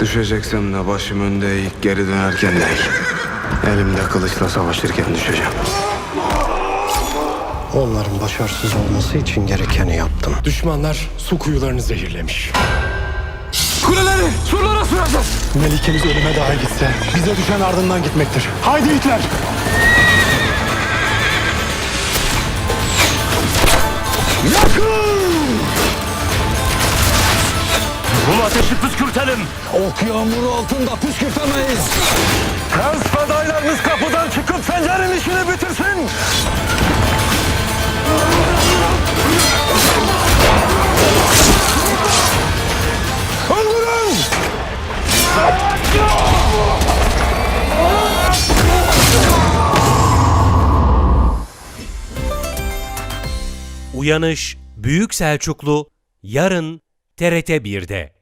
Düşeceksem de başım önde eğik geri dönerken değil. Elimde kılıçla savaşırken düşeceğim. Onların başarısız olması için gerekeni yaptım. Düşmanlar su kuyularını zehirlemiş. Kuleleri surlara süreceğiz. Melikemiz ölüme dahi gitse bize düşen ardından gitmektir. Haydi itler! Bu ateşi püskürtelim. Ok yağmuru altında püskürtemeyiz. Kans fedailerimiz kapıdan çıkıp Sencer'in işini bitirsin. Öldürün! Uyanış Büyük Selçuklu yarın TRT 1'de.